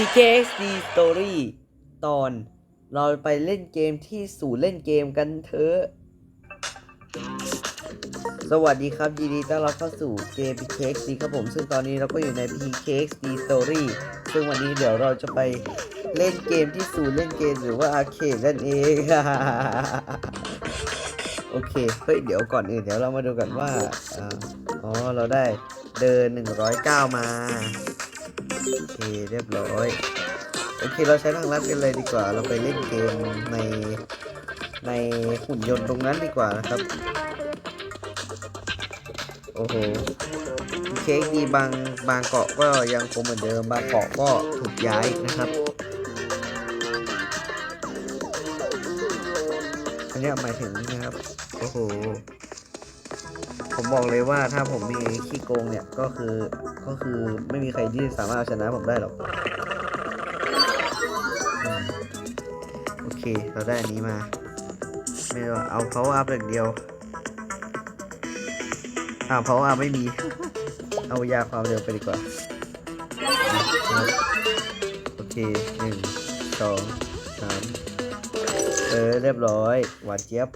PKXD Story ตอนเราไปเล่นเกมที่ศูนย์เล่นเกมกันเถอะ สวัสดีครับยินดีต้อนรับเข้าสู่เกม PKXD ครับผม ซึ่งตอนนี้เราก็อยู่ใน PKXD Story ซึ่งวันนี้เดี๋ยวเราจะไปเล่นเกมที่ศูนย์เล่นเกมหรือว่าอาร์เคดนั่นเอง โอเค เฮ้ย เดี๋ยวก่อนอื่นเดี๋ยวเรามาดูกันว่าอ่าอ๋อ เราได้เดิน 109 มา โอเคเรียบร้อย โอเคเราใช้ทางลัดกันเลยดีกว่า เราไปเล่นเกมในในหุ่นยนต์ตรงนั้นดีกว่านะครับ โอ้โหเค้กดีบางบางเกาะก็ยังคงเหมือนเดิม บางเกาะก็ถูกย้ายนะครับอันนี้หมายถึงนะครับ โอ้โห ผมบอกเลยว่าถ้าผมมีขี้โกงเนี่ยก็คือ ก็คือไม่มีใครที่สามารถเอาชนะผมได้หรอก โอเค เราได้อันนี้มา ไม่ว่าเอา power up อย่างเดียว อ้าว power up ไม่มี เอายาความเร็วไปดีกว่า โอเคหนึ่งสองสามเออเรียบร้อย หวานเจี๊ยบ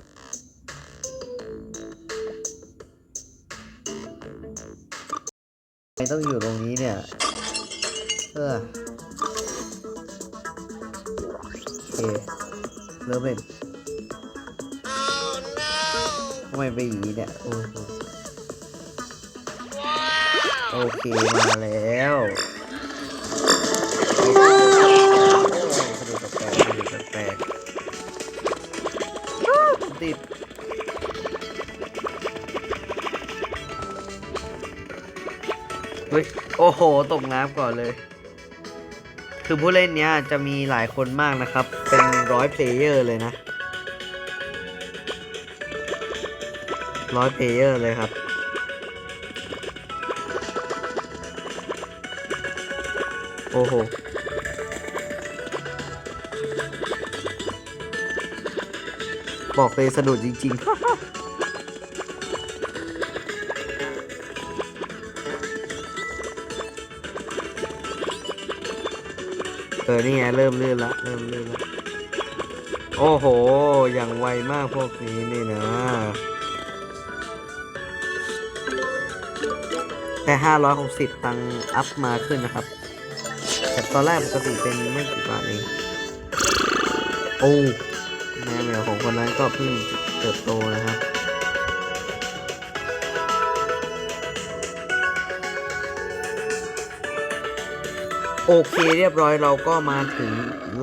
ต้องอยู่ตรงนี้เนี่ย เออโอเคเริ่มเป็นทำไมไปอย่างนี้เนี่ยโอ้โหโอเคมาแล้วกระดูกแปลกกระดูกแปลกอ้าวติด เฮ้ย โอ้โห ตกน้ำก่อนเลย คือผู้เล่นเนี้ยจะมีหลายคนมากนะครับ เป็นร้อยเพลเยอร์เลยนะ ร้อยเพลเยอร์เลยครับ โอ้โหบอกเลยสะดุดจริง ๆ เออ นี่ไง เริ่มลื่นละ เริ่มลื่นละ โอ้โห อย่างไวมากพวกนี้นี่นะแค่ห้าร้อยหกสิบตังอัพมาขึ้นนะครับ แต่ตอนแรกปกติเป็นไม่กี่บาทเองโอ้แมวแมวของคนนั้นก็เพิ่งเติบโตนะครับ โอเคเรียบร้อยเราก็มาถึง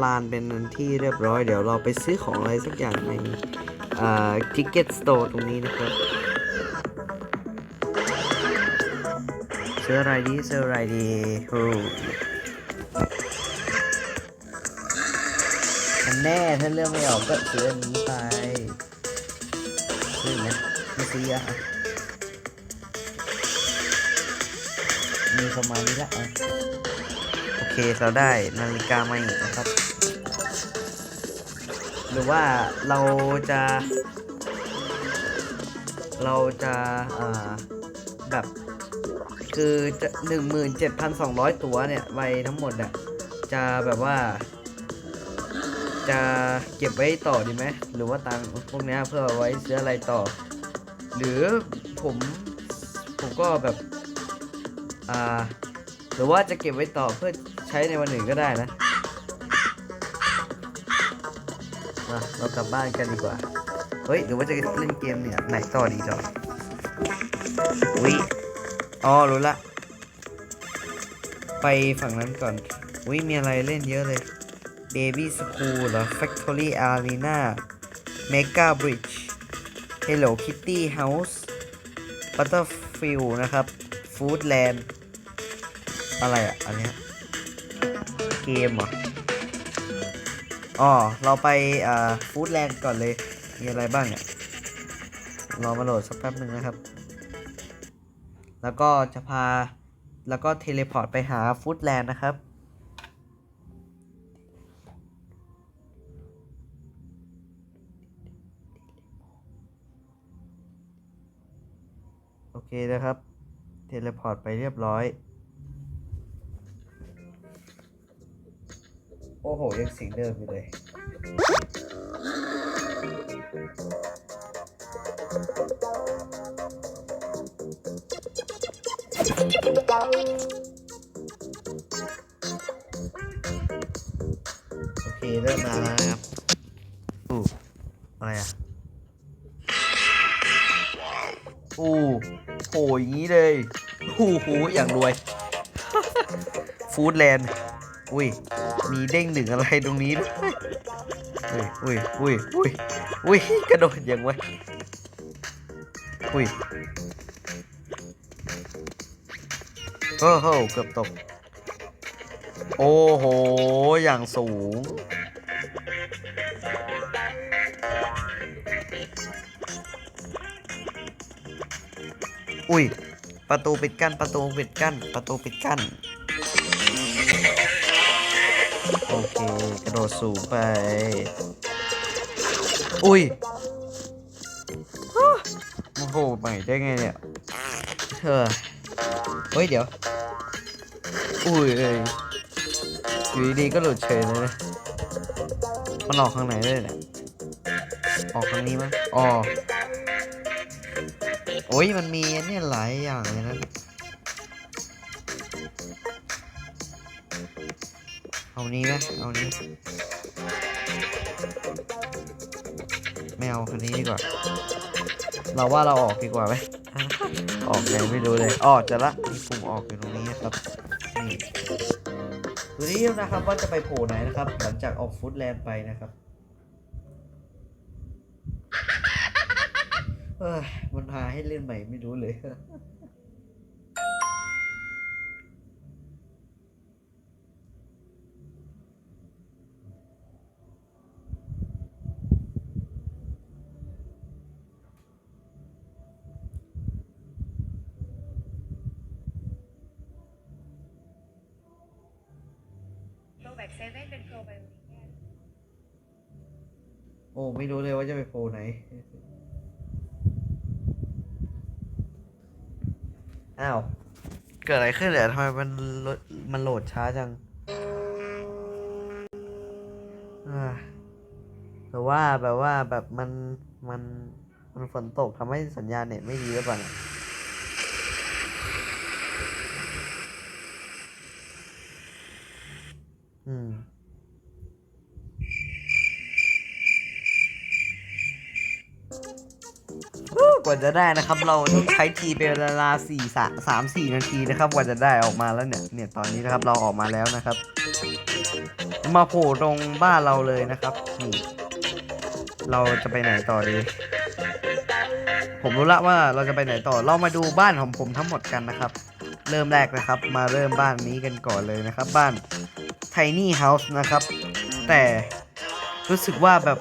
ลานเป็นนันที่เรียบร้อย เดี๋ยวเราไปซื้อของอะไรสักอย่างในอ่า Ticket Store ตรงนี้นะครับซื้ออะไรดีซื้ออะไรดีโอ้แน่ถ้าเลือกไม่ออกก็ซื้ออันนี้ไปซื้อไหมไม่ซื้ออะมีประมาณนี้ละอะ เคเราได้นาฬิกามาอีกนะครับ หรือว่าเราจะ เราจะอ่าแบบคือจะหนึ่งหมื่นเจ็ดพันสองร้อยตัวเนี่ยไวทั้งหมดอะจะแบบว่า จะเก็บไว้ต่อดีไหมหรือว่าตังพวกนี้เพื่อไว้ซื้ออะไรต่อ หรือผมผมก็แบบ อ่า หรือว่าจะเก็บไว้ต่อเพื่อ ใช้ในวันอื่นก็ได้นะมาเรากลับบ้านกันดีกว่า เฮ้ยหรือว่าจะเล่นเกมเนี่ย ไหนต่อดีจอยวิอ๋อรู้ละ ไปฝั่งนั้นก่อนวิมีอะไรเล่นเยอะเลย Baby School หรอ Factory Arena Mega Bridge Hello Kitty House Butterfield นะครับ Foodland อะไรอะอันเนี้ย มเหรออ๋อเราไปอ่าฟู้ดแลนด์ก่อนเลย มีอะไรบ้างเนี่ยรอมาโหลดสักแป๊บหนึ่งนะครับ แล้วก็จะพา แล้วก็เทเลพอร์ตไปหาฟู้ดแลนด์นะครับ โอเคนะครับ เทเลพอร์ตไปเรียบร้อย โอ้โหยังเสียงเดิมอยู่เลยโอเคเริ่มมาแล้วนะครับอู้อะไรอะอู้โหอย่างนี้เลยโอ้โหอย่างรวย ฟู้ดแลนด์ อุ้ย มีเด้งหนึ่งอะไรตรงนี้ด้วยอุ้ยอุ้ยอุ้ยอุ้ยอุ้ยกระโดดย่างไวอุ้ยโอ้โหเกือบตก โอ้โห อย่างสูง อุ้ย ประตูปิดกั้น ประตูปิดกั้น ประตูปิดกั้น โอเค กระโดดสูงไป อุ้ยโอ้โหใหม่ได้ไงเนี่ยเออเฮ้ย เดี๋ยว อุ้ยเอ้ยอยู่ดีๆก็หลุดเฉยเลยนะมันออกข้างไหนได้เนี่ยออกข้างนี้มั้ยอ๋อโอ้ยมันมีเนี่ยหลายอย่างเลยนะ เอานี้ไหมเอานี้ ไม่เอาคันนี้ดีกว่า เราว่าเราออกดีกว่าไหมออกไหนไม่รู้เลยอ๋อจะละมีปุ่มออกอยู่ตรงนี้นะครับ นี่ดูนี่นะครับว่าจะไปโผล่ไหนนะครับ หลังจากออกฟุตแลนด์ไปนะครับเอ้ยมันพาให้เล่นใหม่ไม่รู้เลย โปรแบกเซเว่นเป็นโปรไบโอติกแน่ โอ้ ไม่รู้เลยว่าจะไปโผล่ไหน อ้าว เกิดอะไรขึ้นเหรอทำไมมันโหลดมันโหลดช้าจังอ่าแต่ว่าแบบว่าแบบมันมันมันฝนตกทำให้สัญญาณเน็ตไม่ดีหรือเปล่าเนี่ยอืม กว่าจะได้นะครับ เราต้องใช้ทีเป็นเวลาสี่สามสี่นาทีนะครับ กว่าจะได้ออกมาแล้วเนี่ย เนี่ยตอนนี้นะครับเราออกมาแล้วนะครับ มาโผล่ตรงบ้านเราเลยนะครับนี่เราจะไปไหนต่อดี ผมรู้ละว่าเราจะไปไหนต่อ เรามาดูบ้านของผมทั้งหมดกันนะครับ เริ่มแรกนะครับ มาเริ่มบ้านนี้กันก่อนเลยนะครับ บ้าน Tiny House นะครับ แต่รู้สึกว่าแบบ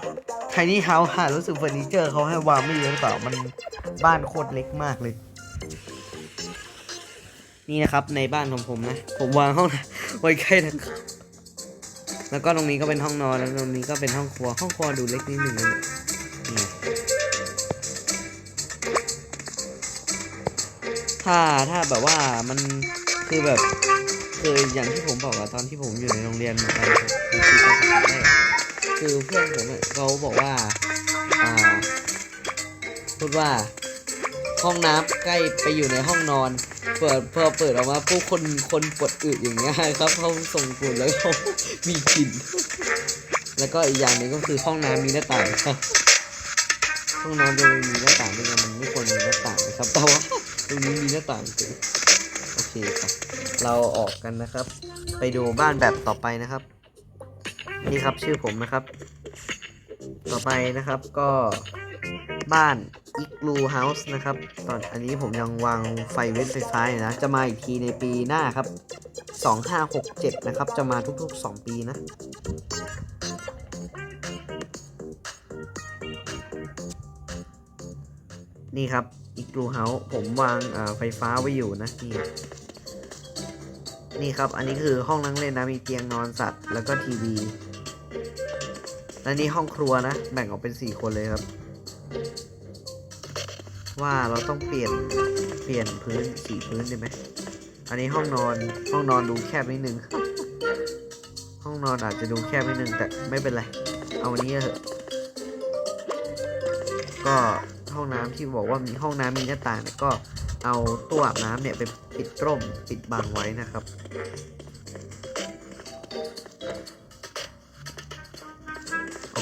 Tiny House หารู้สึกเฟอร์นิเจอร์เขาให้วางไม่เยอะหรือเปล่ามันบ้านโคตรเล็กมากเลย นี่นะครับในบ้านของผมนะ ผมวางห้องไว้ใกล้นะแล้วก็ตรงนี้ก็เป็นห้องนอนแล้วตรงนี้ก็เป็นห้องครัวห้องครัวดูเล็กนิดหนึ่งนะเนี่ยถ้าถ้าแบบว่ามันคือแบบคืออย่างที่ผมบอกอะตอนที่ผมอยู่ในโรงเรียนตอนคือคือ คือเพื่อนผมเขาบอกว่าอ่าพูดว่าห้องน้ำใกล้ไปอยู่ในห้องนอน เปิดพอเปิดออกมาปุ๊บคนคนปวดอึอย่างเงี้ยครับเขาส่งกลิ่นแล้วเขามีกลิ่นแล้วก็อีกอย่างหนึ่งก็คือห้องน้ำมีหน้าต่างครับห้องน้ำโดยมีหน้าต่างด้วยกันมันไม่ควรมีหน้าต่างนะครับแต่ว่าตรงนี้มีหน้าต่างจริงโอเคครับเราออกกันนะครับ ไปดูบ้านแบบต่อไปนะครับ นี่ครับชื่อผมนะครับ ต่อไปนะครับก็บ้าน i g l o o House นะครับ ตอนอันนี้ผมยังวางไฟเว้นไฟฟ้าอยู่นะ จะมาอีกทีในปีหน้าครับ 2567 นะครับ จะมาทุก ๆ 2 ปีนะนี่ครับ i g l o o House ผมวางไฟฟ้าไว้อยู่นะนี่นี่ครับ อันนี้คือห้องนั่งเล่นนะมีเตียงนอนสัตว์ แล้วก็ทีวี และนี่ห้องครัวนะ แบ่งออกเป็น 4 คนเลยครับ ว่าเราต้องเปลี่ยนเปลี่ยนพื้นสีพื้นได้ไหม อันนี้ห้องนอนห้องนอนดูแคบนิดนึง ห้องนอนอาจจะดูแคบนิดนึงแต่ไม่เป็นไร เอาอันนี้เถอะ ก็ห้องน้ำที่บอกว่ามีห้องน้ำมีหน้าต่างเนี่ยก็เอาตู้อาบน้ำเนี่ยไปปิดร่มปิดบังไว้นะครับ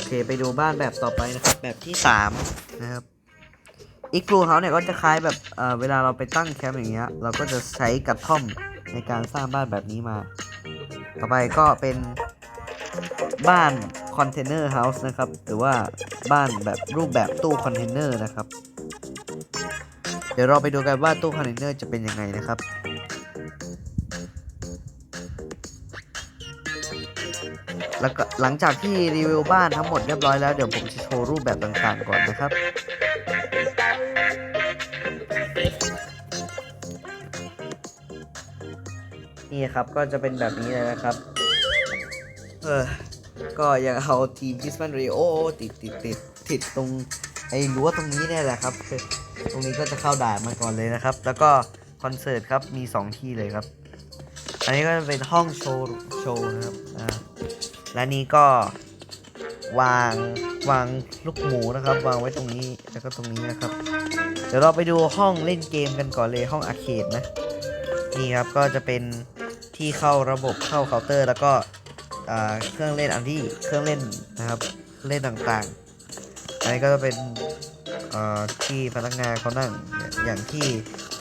เคไปดูบ้านแบบต่อไปนะครับ แบบที่สามนะครับอีกครูเขาเนี่ยก็จะคล้ายแบบเออเวลาเราไปตั้งแคมป์อย่างเงี้ย เราก็จะใช้กระท่อมในการสร้างบ้านแบบนี้มา ต่อไปก็เป็นบ้านคอนเทนเนอร์เฮาส์นะครับ หรือว่าบ้านแบบรูปแบบตู้คอนเทนเนอร์นะครับ เดี๋ยวเราไปดูกันว่าตู้คอนเทนเนอร์จะเป็นยังไงนะครับ แล้วก็หลังจากที่รีวิวบ้านทั้งหมดเรียบร้อยแล้วเดี๋ยวผมจะโชว์รูปแบบต่างๆก่อนนะครับ นี่ครับก็จะเป็นแบบนี้เลยนะครับ เออ ก็ยังเอาทีมคิสมันเรโอติดติดติดติดตรงไอ้รั้วตรงนี้เนี่ยแหละครับ ตรงนี้ก็จะเข้าด่านมาก่อนเลยนะครับ แล้วก็คอนเสิร์ตครับมี 2 ที่เลยครับ อันนี้ก็จะเป็นห้องโชว์โชว์นะครับ อ่า และนี้ก็วางวางลูกหมูนะครับ วางไว้ตรงนี้แล้วก็ตรงนี้นะครับ เดี๋ยวเราไปดูห้องเล่นเกมกันก่อนเลยห้องอาร์เคดนะนี่ครับก็จะเป็นที่เข้าระบบเข้าเคาน์เตอร์ แล้วก็เครื่องเล่นอันที่เครื่องเล่นนะครับเล่นต่างๆอันนี้ก็จะเป็นที่พนักงานเขานั่งอย่างที่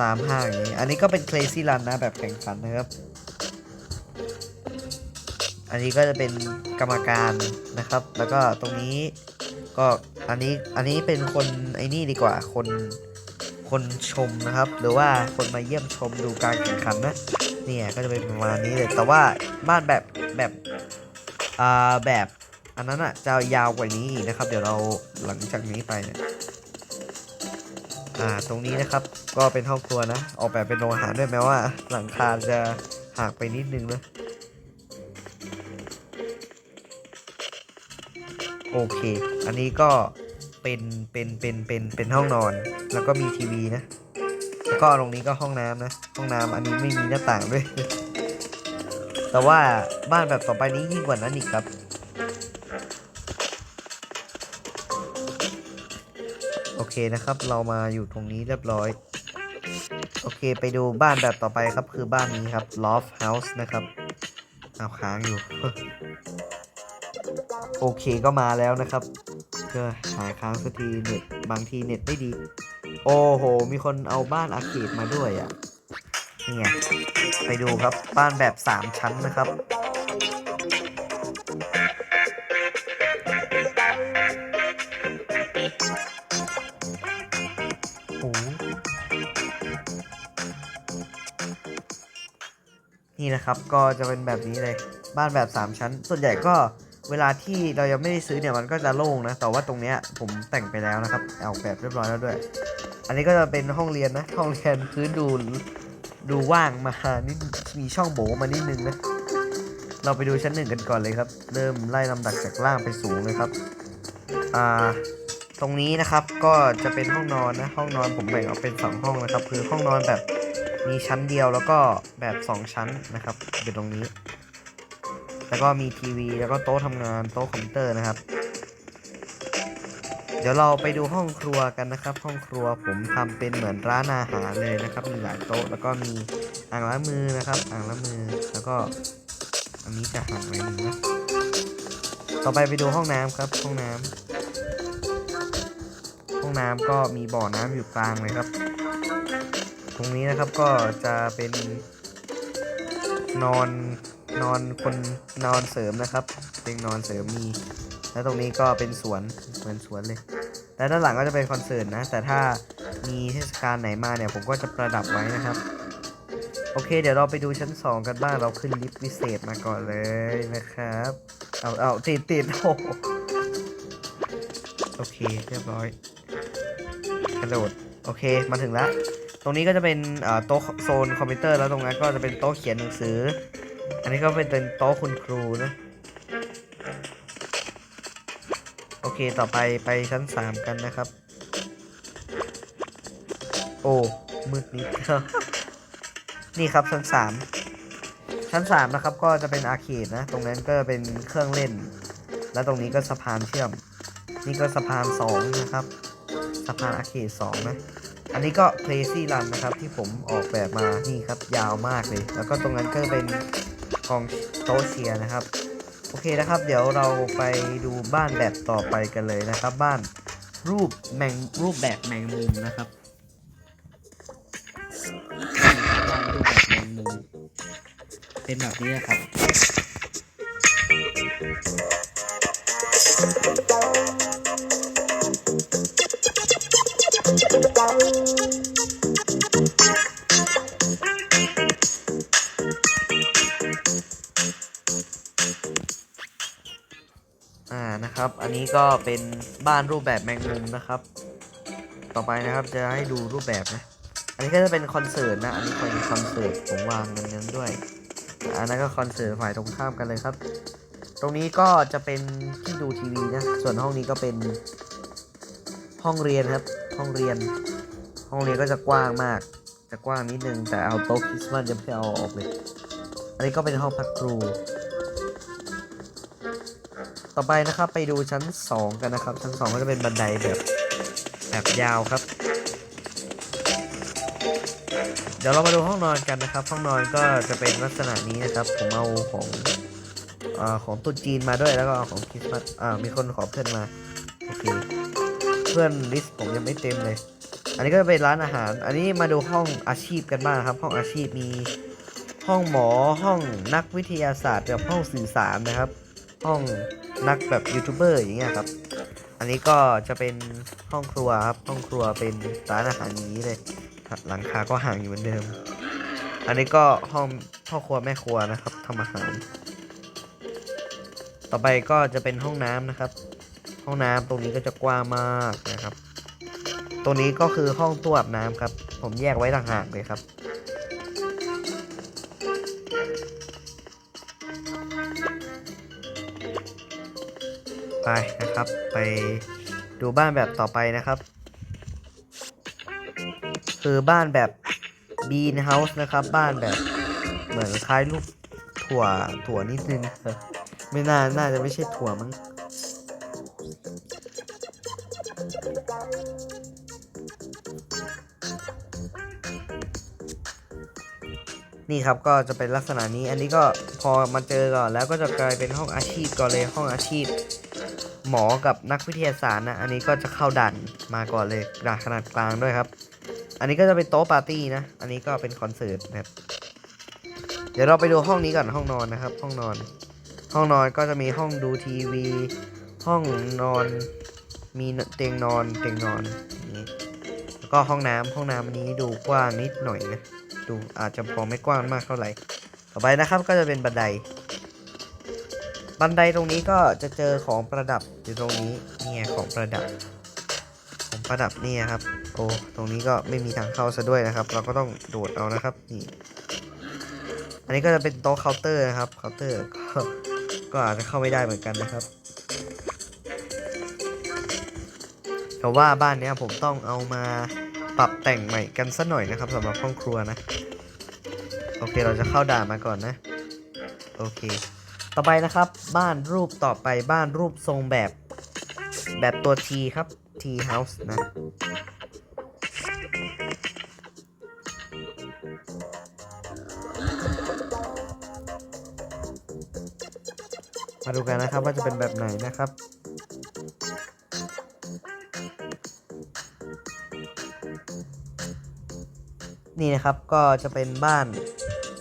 ตามห้างอย่างนี้อันนี้ก็เป็น Crazy Run นะแบบแข่งขันนะครับ อันนี้ก็จะเป็นกรรมการนะครับ แล้วก็ตรงนี้ก็อันนี้อันนี้เป็นคนไอ้นี่ดีกว่าคนคนชมนะครับ หรือว่าคนมาเยี่ยมชมดูการแข่งขันนะเนี่ยก็จะเป็นประมาณนี้เลยแต่ว่าบ้านแบบแบบอ่าแบบอันนั้นอะจะยาวกว่านี้นะครับ เดี๋ยวเราหลังจากนี้ไปเนี่ยอ่าตรงนี้นะครับก็เป็นห้องครัวนะ ออกแบบเป็นโรงอาหารด้วยแม้ว่า หลังคาจะหักไปนิดนึงนะ โอเค อันนี้ก็เป็นเป็นเป็นเป็นเป็นห้องนอน แล้วก็มีทีวีนะ แล้วก็ตรงนี้ก็ห้องน้ำนะ ห้องน้ำอันนี้ไม่มีหน้าต่างด้วย แต่ว่าบ้านแบบต่อไปนี้ยิ่งกว่านั้นอีกครับ โอเคนะครับ เรามาอยู่ตรงนี้เรียบร้อย โอเคไปดูบ้านแบบต่อไปครับคือบ้านนี้ครับ Loft House นะครับเอาค้างอยู่ โอเคก็มาแล้วนะครับเพื่อหายค้างสักทีเน็ตบางทีเน็ตไม่ดี โอ้โห มีคนเอาบ้านอาเคดมาด้วยอะนี่ไงไปดูครับบ้านแบบ 3 ชั้นนะครับอ้โหนี่นะครับก็จะเป็นแบบนี้เลยบ้านแบบ 3 ชั้น ส่วนใหญ่ก็ เวลาที่เรายังไม่ได้ซื้อเนี่ยมันก็จะโล่งนะแต่ว่าตรงเนี้ยผมแต่งไปแล้วนะครับออกแบบเรียบร้อยแล้วด้วย อันนี้ก็จะเป็นห้องเรียนนะห้องเรียนพื้นดูดูว่างมานิดมีช่องโบมานิดนึงนะเราไปดูชั้นหนึ่งกันก่อนเลยครับ เริ่มไล่ลำดับจากล่างไปสูงเลยครับอ่าตรงนี้นะครับก็จะเป็นห้องนอนนะห้องนอนผมแบ่งออกเป็นสองห้องนะครับ คือห้องนอนแบบมีชั้นเดียวแล้วก็แบบสองชั้นนะครับอยู่ตรงนี้ แล้วก็มีทีวี แล้วก็โต๊ะทำงานโต๊ะคอมพิวเตอร์นะครับ เดี๋ยวเราไปดูห้องครัวกันนะครับ ห้องครัวผมทำเป็นเหมือนร้านอาหารเลยนะครับ มีหลายโต๊ะแล้วก็มีอ่างล้างมือนะครับ อ่างล้างมือแล้วก็ อันนี้จะหักไว้หนึ่งนะต่อไปไปดูห้องน้ำครับ ห้องน้ำห้องน้ำก็มีบ่อน้ำอยู่กลางเลยครับ ตรงนี้นะครับก็จะเป็นนอน นอนคนนอนเสริมนะครับเป็นนอนเสริมมี แล้วตรงนี้ก็เป็นสวนเหมือนสวนเลยแล้วด้านหลังก็จะเป็นคอนเสิร์ตนะ แต่ถ้ามีเทศกาลไหนมาเนี่ย ผมก็จะประดับไว้นะครับ โอเค เดี๋ยวเราไปดูชั้น 2 กันบ้าง เราขึ้นลิฟต์พิเศษมาก่อนเลยนะครับ เอาเอาติดติดโอ้โอเค เรียบร้อย กระโดด โอเค มาถึงแล้ว ตรงนี้ก็จะเป็นโต๊ะโซนคอมพิวเตอร์แล้วตรงนั้นก็จะเป็นโต๊ะเขียนหนังสือ อันนี้ก็เป็นโต๊ะคุณครูนะ โอเคต่อไปไปชั้น3กันนะครับ โอ้ มืดนิดนี่ครับชั้น3ชั้นชั้นสามนะครับก็จะเป็นอาเคดนะ ตรงนั้นก็เป็นเครื่องเล่น และตรงนี้ก็สะพานเชื่อม นี่ก็สะพานสองนะครับสะพานอาเคดสองนะอันนี้ก็ Crazy Run นะครับที่ผมออกแบบมานี่ครับยาวมากเลย แล้วก็ตรงนั้นก็เป็น กองโตเชียนะครับ โอเคนะครับ เดี๋ยวเราไปดูบ้านแบบต่อไปกันเลยนะครับ บ้านรูปแมงรูปแบบแมงมุมนะครับบ้านรูปแบบแมงมุมเป็นแบบนี้นะครับ นี้ก็เป็นบ้านรูปแบบแมงมุมนะครับ ต่อไปนะครับจะให้ดูรูปแบบนะ อันนี้ก็จะเป็นคอนเสิร์ตนะ อันนี้เป็นคอนเสิร์ตผมวางในนั้นด้วย อันนั้นก็คอนเสิร์ตฝ่ายตรงข้ามกันเลยครับ ตรงนี้ก็จะเป็นที่ดูทีวีนะ ส่วนห้องนี้ก็เป็นห้องเรียนครับ ห้องเรียน ห้องเรียนก็จะกว้างมาก จะกว้างนิดนึงแต่เอาโต๊ะคริสต์มาสจะไม่เอาออกเลย อันนี้ก็เป็นห้องพักครู ต่อไปนะครับไปดูชั้น 2 กันนะครับ ชั้น2ก็จะเป็นบันไดแบบแบบยาวครับ เดี๋ยวเรามาดูห้องนอนกันนะครับ ห้องนอนก็จะเป็นลักษณะนี้นะครับผมเอาของอของตุ๊จีนมาด้วยแล้วก็เอาของคริสต์มาสมีคนขอเพื่อนมาโอเคเพื่อนลิสต์ผมยังไม่เต็มเลย อันนี้ก็จะเป็นร้านอาหาร อันนี้มาดูห้องอาชีพกันบ้างครับ ห้องอาชีพมีห้องหมอห้องนักวิทยาศาสตร์กับห้องสื่อสารนะครับ ห้อง นักแบบยูทูบเบอร์อย่างเงี้ยครับ อันนี้ก็จะเป็นห้องครัวครับ ห้องครัวเป็นร้านอาหารนี้เลย หลังคาก็ห่างอยู่เหมือนเดิม อันนี้ก็ห้องพ่อครัวแม่ครัวนะครับทำอาหาร ต่อไปก็จะเป็นห้องน้ำนะครับ ห้องน้ำตรงนี้ก็จะกว้างมากนะครับ ตรงนี้ก็คือห้องตู้อาบน้ำครับ ผมแยกไว้ต่างหากเลยครับ ไปนะครับ ไปดูบ้านแบบต่อไปนะครับ คือบ้านแบบบีนเฮาส์นะครับ บ้านแบบเหมือนคล้ายลูกถั่วถั่วนิดนึงไม่น่าน่าจะไม่ใช่ถั่วมั้งนี่ครับก็จะเป็นลักษณะนี้ อันนี้ก็พอมาเจอก่อนแล้วก็จะกลายเป็นห้องอาชีพก่อนเลยห้องอาชีพ หมอกับนักวิทยาศาสตร์นะ อันนี้ก็จะเข้าด่านมาก่อนเลยด่านขนาดกลางด้วยครับ อันนี้ก็จะเป็นโต๊ะปาร์ตี้นะ อันนี้ก็เป็นคอนเสิร์ตนะครับ เดี๋ยวเราไปดูห้องนี้ก่อนห้องนอนนะครับ ห้องนอน ห้องนอนก็จะมีห้องดูทีวี ห้องนอน มีเตียงนอนเตียงนอนอย่างนี้แล้วก็ห้องน้ำห้องน้ำอันนี้ดูกว้างนิดหน่อยนะ ดูอาจจะพอไม่กว้างมากเท่าไหร่ ต่อไปนะครับก็จะเป็นบันได บันไดตรงนี้ก็จะเจอของประดับอยู่ตรงนี้เนี่ยของประดับ ของประดับเนี่ยครับ โอ้ตรงนี้ก็ไม่มีทางเข้าซะด้วยนะครับ เราก็ต้องโดดเอานะครับนี่อันนี้ก็จะเป็นโต๊ะเคาน์เตอร์นะครับเคาน์เตอร์ก็ก็อาจจะเข้าไม่ได้เหมือนกันนะครับแต่ว่าบ้านเนี้ยผมต้องเอามาปรับแต่งใหม่กันสักหน่อยนะครับสำหรับห้องครัวนะ โอเคเราจะเข้าด่านมาก่อนนะ โอเค ต่อไปนะครับ บ้านรูปต่อไปบ้านรูปทรงแบบ แบบตัว T ครับ T house นะมาดูกันนะครับว่าจะเป็นแบบไหนนะครับ นี่นะครับก็จะเป็นบ้าน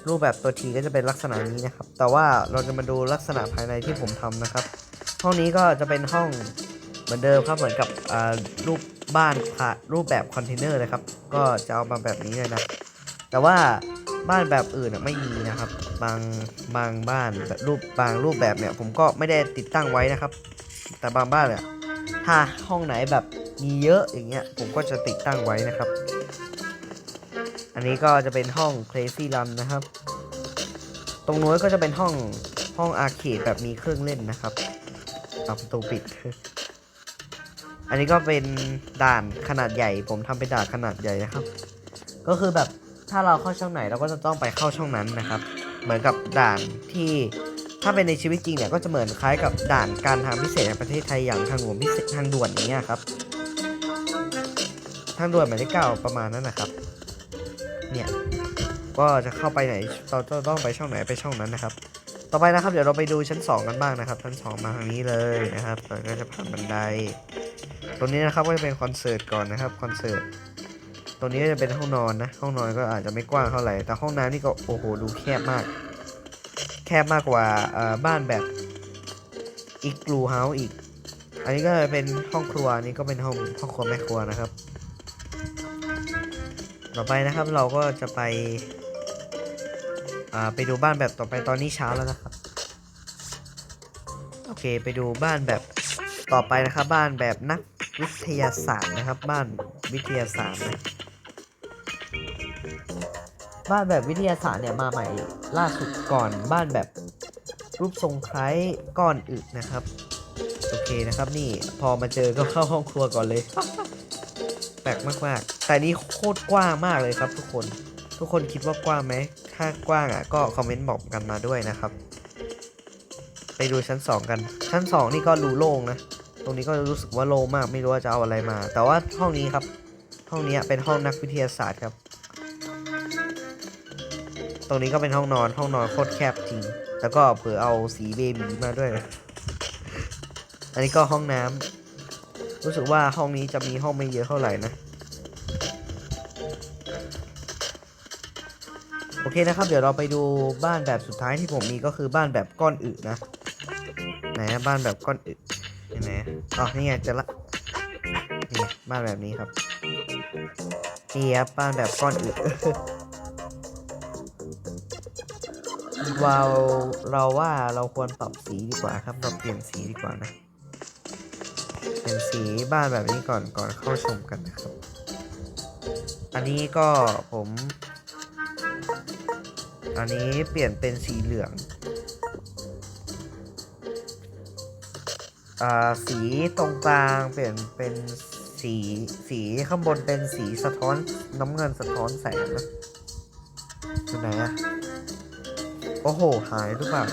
รูปแบบตัวทีก็จะเป็นลักษณะนี้นะครับ แต่ว่าเราจะมาดูลักษณะภายในที่ผมทำนะครับ ห้องนี้ก็จะเป็นห้องเหมือนเดิมครับเหมือนกับรูปบ้านผ่ารูปแบบคอนเทนเนอร์เลยครับ ก็จะเอามาแบบนี้เลยนะ แต่ว่าบ้านแบบอื่นไม่มีนะครับ บางบางบ้านแบบรูปบางรูปแบบเนี่ย ผมก็ไม่ได้ติดตั้งไว้นะครับ แต่บางบ้านเนี่ยถ้าห้องไหนแบบมีเยอะอย่างเงี้ยผมก็จะติดตั้งไว้นะครับ อันนี้ก็จะเป็นห้อง Crazy Run นะครับ ตรงนู้นก็จะเป็นห้องห้องอาร์เคดแบบมีเครื่องเล่นนะครับเอาประตูปิด อันนี้ก็เป็นด่านขนาดใหญ่ ผมทำเป็นด่านขนาดใหญ่นะครับ ก็คือแบบถ้าเราเข้าช่องไหนเราก็จะต้องไปเข้าช่องนั้นนะครับ เหมือนกับด่านที่ถ้าเป็นในชีวิตจริงเนี่ยก็จะเหมือนคล้ายกับด่านการทางพิเศษในประเทศไทยอย่างทางหลวงพิเศษทางด่วนอย่างเงี้ยครับ ทางด่วนหมายเลขเก้าประมาณนั้นนะครับ เนี่ยก็จะเข้าไปไหนเราจะต้องไปช่องไหนไปช่องนั้นนะครับ ต่อไปนะครับ เดี๋ยวเราไปดูชั้น 2 กันบ้างนะครับ ชั้น 2 มาทางนี้เลยนะครับเราก็จะผ่านบันได ตรงนี้นะครับก็จะเป็นคอนเสิร์ตก่อนนะครับคอนเสิร์ตตรงนี้ก็จะเป็นห้องนอนนะ ห้องนอนก็อาจจะไม่กว้างเท่าไหร่ แต่ห้องน้ำนี่ก็โอ้โหดูแคบมาก แคบมากกว่าบ้านแบบอีกลูเฮาส์อีก อันนี้ก็จะเป็นห้องครัว อันนี้ก็เป็นห้องห้องครัวแม่ครัวนะครับ ต่อไปนะครับเราก็จะไป อ่าไปดูบ้านแบบต่อไปตอนนี้เช้าแล้วนะครับ โอเคไปดูบ้านแบบต่อไปนะครับบ้านแบบนักวิทยาศาสตร์นะครับ บ้านวิทยาศาสตร์นะบ้านแบบวิทยาศาสตร์เนี่ยมาใหม่ล่าสุดก่อนบ้านแบบรูปทรงคล้ายก้อนอึนะครับ โอเคนะครับนี่พอมาเจอก็เข้าห้องครัวก่อนเลย แปลกมากๆ แต่นี่โคตรกว้างมากเลยครับทุกคน ทุกคนคิดว่ากว้างไหม ถ้ากว้างอะก็คอมเมนต์บอกกันมาด้วยนะครับ ไปดูชั้น 2 กัน ชั้น 2 นี่ก็รูโล่งนะ ตรงนี้ก็รู้สึกว่าโล่งมาก ไม่รู้ว่าจะเอาอะไรมา แต่ว่าห้องนี้ครับ ห้องนี้เป็นห้องนักวิทยาศาสตร์ครับ ตรงนี้ก็เป็นห้องนอน ห้องนอนโคตรแคบจริง แล้วก็เผื่อเอาสีเบบีมาด้วยนะอันนี้ก็ห้องน้ำ รู้สึกว่าห้องนี้จะมีห้องไม่เยอะเท่าไหร่นะ โอเคนะครับ เดี๋ยวเราไปดูบ้านแบบสุดท้ายที่ผมมีก็คือบ้านแบบก้อนอึนะไหนบ้านแบบก้อนอึไหนอะอ๋อนี่ไงจอละนี่บ้านแบบนี้ครับนี่ครับบ้านแบบก้อนอึเราเราว่าเราควรปรับสีดีกว่าครับ เราเปลี่ยนสีดีกว่านะ เปลี่ยนสีบ้านแบบนี้ก่อนก่อนเข้าชมกันนะครับ อันนี้ก็ผม อันนี้เปลี่ยนเป็นสีเหลืองอ่าสีตรงกลางเปลี่ยนเป็นสีสีข้างบนเป็นสีสะท้อนน้ำเงินสะท้อนแสงนะอยู่ไหนอะโอ้โห หายหรือเปล่า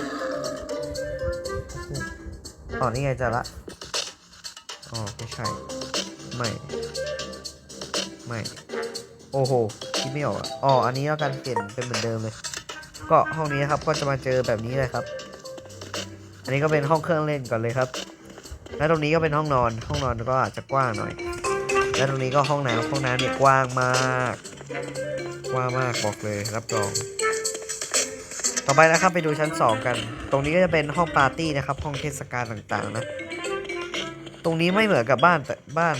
อ๋อนี่ไงจะละ อ๋อไม่ใช่ ไม่ ไม่ โอ้โห คิดไม่ออกอ๋อ อันนี้แล้วกันเปลี่ยนเป็นเหมือนเดิมเลย ก็ห้องนี้ครับ ก็จะมาเจอแบบนี้เลยครับ อันนี้ก็เป็นห้องเครื่องเล่นก่อนเลยครับ และตรงนี้ก็เป็นห้องนอน ห้องนอนก็อาจจะกว้างหน่อย และตรงนี้ก็ห้องน้ำห้องน้ำเนี่ยกว้างมาก กว้างมากบอกเลยรับรอง ต่อไปนะครับไปดูชั้น 2 กัน ตรงนี้ก็จะเป็นห้องปาร์ตี้นะครับ ห้องเทศกาลต่างๆนะ ตรงนี้ไม่เหมือนกับบ้านแต่บ้าน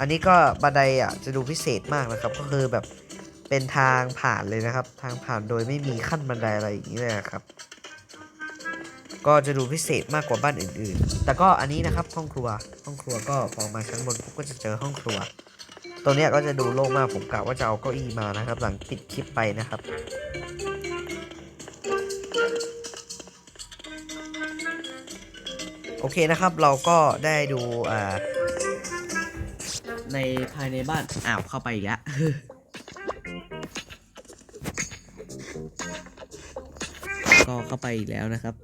อันนี้ก็บันไดอะจะดูพิเศษมากนะครับ ก็คือแบบเป็นทางผ่านเลยนะครับ ทางผ่านโดยไม่มีขั้นบันไดอะไรอย่างนี้เลยครับ ก็จะดูพิเศษมากกว่าบ้านอื่นๆ แต่ก็อันนี้นะครับห้องครัว ห้องครัวก็พอมาชั้นบนก็จะเจอห้องครัว ตัวเนี้ยก็จะดูโล่งมากผมกะว่าจะเอาเก้าอี้มานะครับ หลังปิดคลิปไปนะครับ อเคนะครับเราก็ได้ดูอ่าในภายในบ้านอ้าวเข้าไปอีกแล้วก็เข้าไปอีกแล้วนะครับ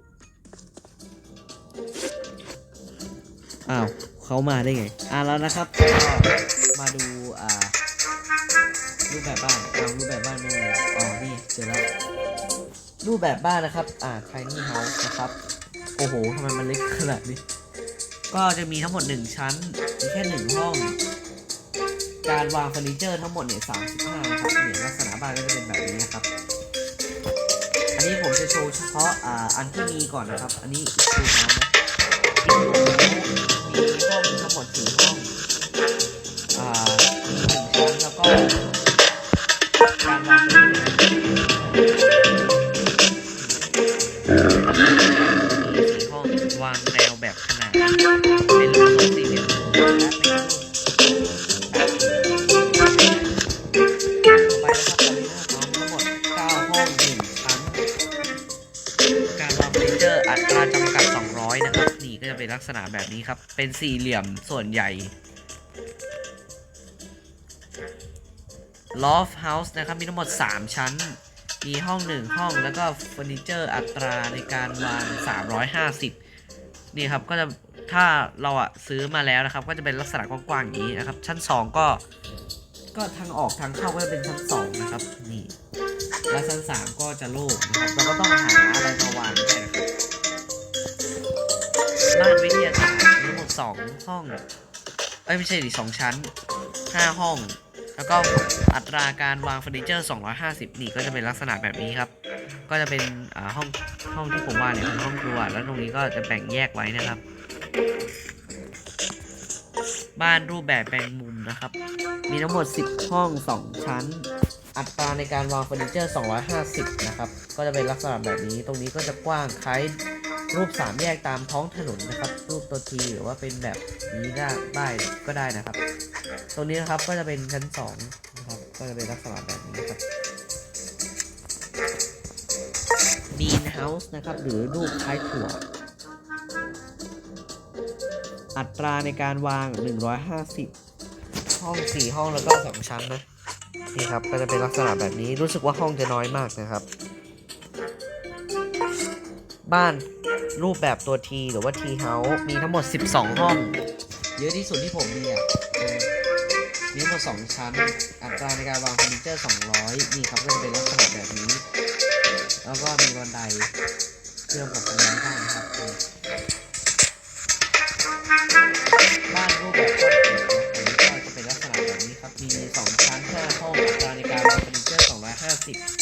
อ้าวเขามาได้ไง อ่าแล้วนะครับก็มาดูอ่ารูปแบบบ้านเอารูปแบบบ้านไม่มีอ๋อนี่เจอแล้วรูปแบบบ้านนะครับ อ่า tiny house นะครับ อ้โหทำไมมันเล็กขนาดนี้ ก็จะมีทั้งหมด 1 ชั้น มีแค่ 1 ห้อง การวางเฟอร์นิเจอร์ทั้งหมดเนี่ย35นะครับเนี่ยลักษณะบ้านก็จะเป็นแบบนี้นะครับ อันนี้ผมจะโชว์เฉพาะอ่าอันที่มีก่อนนะครับ อันนี้ดูเขานะมีห้องทั้งหมด4ห้อง อ่าหนึ่งชั้นแล้วก็ ลักษณะแบบนี้ครับ เป็นสี่เหลี่ยมส่วนใหญ่ Loft House นะครับ มีทั้งหมด 3 ชั้น มีห้องหนึ่งห้องแล้วก็เฟอร์นิเจอร์อัตราในการวาง 350 นี่ครับก็จะถ้าเราอะซื้อมาแล้วนะครับ ก็จะเป็นลักษณะกว้างๆอย่างนี้นะครับ ชั้น 2 ก็ก็ทางออกทางเข้าก็จะเป็นชั้น 2 นะครับนี่และชั้น 3 ก็จะโล่งนะครับเราก็ต้องหาอะไรมาวางแทนครับ บ้านวิทยาศาสตร์มีทั้งหมด2ห้อง เอ้ยไม่ใช่ดิสองชั้น5ห้อง แล้วก็อัตราการวางเฟอร์นิเจอร์ 250 นี่ก็จะเป็นลักษณะแบบนี้ครับ ก็จะเป็นห้องห้องที่ผมว่าเนี่ยเป็นห้องครัว แล้วตรงนี้ก็จะแบ่งแยกไว้นะครับ บ้านรูปแบบแปลงมุมนะครับ มีทั้งหมด 10 ห้อง 2 ชั้นอัตราในการวางเฟอร์นิเจอร์ 250 นะครับ ก็จะเป็นลักษณะแบบนี้ ตรงนี้ก็จะกว้างคล้าย รูปสามแยกตามท้องถนนนะครับ รูปตัวทีหรือว่าเป็นแบบนี้ได้ได้ก็ได้นะครับ ตรงนี้นะครับก็จะเป็นชั้น2นะครับก็จะเป็นลักษณะแบบนี้ครับ Bean House นะครับ หรือรูปคล้ายถั่ว อัตราในการวาง 150 ห้อง 4 ห้องแล้วก็ 2 ชั้นนะนี่ครับก็จะเป็นลักษณะแบบนี้รู้สึกว่าห้องจะน้อยมากนะครับ บ้าน รูปแบบตัวทีหรือว่าทีเฮาส์มีทั้งหมด 12 ห้อง เยอะที่สุดที่ผมมีอะมีทั้งหมด 2 ชั้น อัตราในการวางเฟอร์นิเจอร์ 200 นี่ครับก็จะเป็นลักษณะแบบนี้ แล้วก็มีบันไดเชื่อมกับตรงนี้ได้นะครับบ้านรูปแบบครอบหมือนก็จะเป็นลักษณะแบบนี้ครับ มี 2 ชั้น5ห้อง อัตราในการวางเฟอร์นิเจอร์ 250